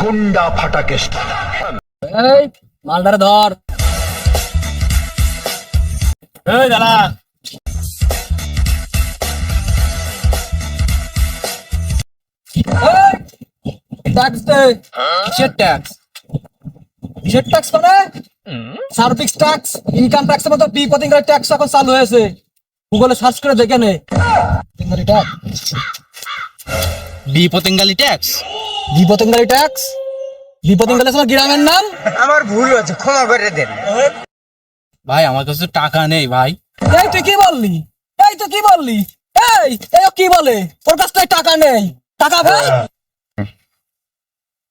গুন্ডা ফাটা কেষ্ট এই মালদারে ধর। এই দাদা। ট্যাক্স দে। কিসের ট্যাক্স কিসের ট্যাক্স মানে? সার্ভিস ট্যাক্স ইনকাম ট্যাক্সের মতো বি পতিঙ্গার ট্যাক্স এখন চালু হয়েছে। গুগলে সার্চ করে দেখে নে। ট্যাক্স বি পতেঙ্গালি ট্যাক্স। বি পতিঙ্গারি ট্যাক্স? বি পতিঙ্গালি তোমার গ্রামের নাম? আমার ভুল হয়েছে ক্ষমা করে দেন। ভাই আমার কাছে টাকা নেই ভাই। এই তুই কি বললি? এই তুই কি বললি? এই এই কি বলে? ওর কাছ টাকা নেই। টাকা ভাই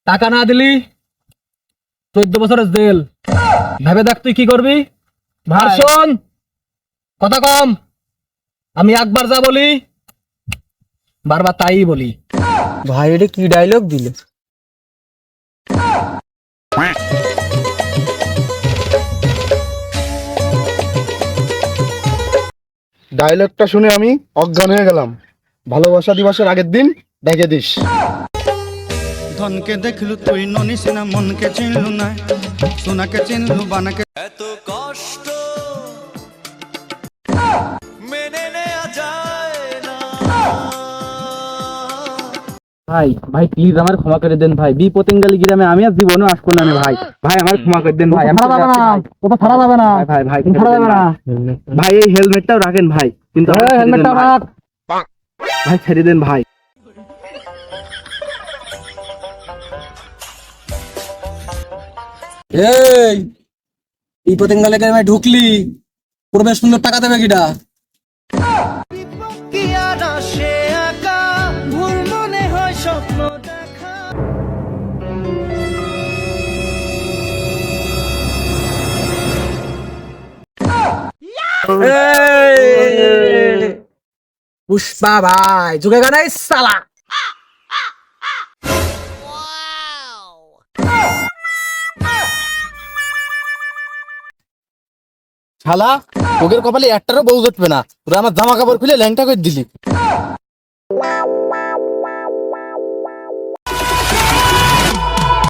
টাকা না দিলি? চোদ্দ বছরের জেল। ভেবে দেখ তুই কি করবি? ভাই শোন কথা কম। আমি একবার যা বলি বারবার তাই বলি। ভাই এটা কি ডায়লগ দিল? ডায়লগটা শুনে আমি অজ্ঞান হয়ে গেলাম। ভালোবাসা দিবসের আগের দিন ডেকে দিস। ধনকে দেখলু তুই ননিস না মনকে চিনলু না। সোনাকে চিনলু বানাকে ভাই ভাই প্লিজ আমার ক্ষমা করে দেন ভাই। বি পতেঙ্গালি গ্রামে আমি আর জীবনে আসব না ভাই। ভাই আমার ক্ষমা করে দেন ভাই ছাড়া যাবে না। ওটা ছাড়া যাবে না। ভাই ভাই ছাড়া যাবে না। ভাই এই হেলমেটটাও রাখেন ভাই। কিন্তু ভাই। রাখ। ভাই ছেড়ে দেন ভাই। এই এই পতেঙ্গালে গ্রামে ঢুকলি। প্রবেশ মূল্য টাকা দেবে কিটা পুষ্পা ভাই যুগে গানাই সালা। শালা ওদের কপালে একটারও বউ জুটবে না। ওরা আমার জামা কাপড় খুলে ল্যাংটা করে দিলি।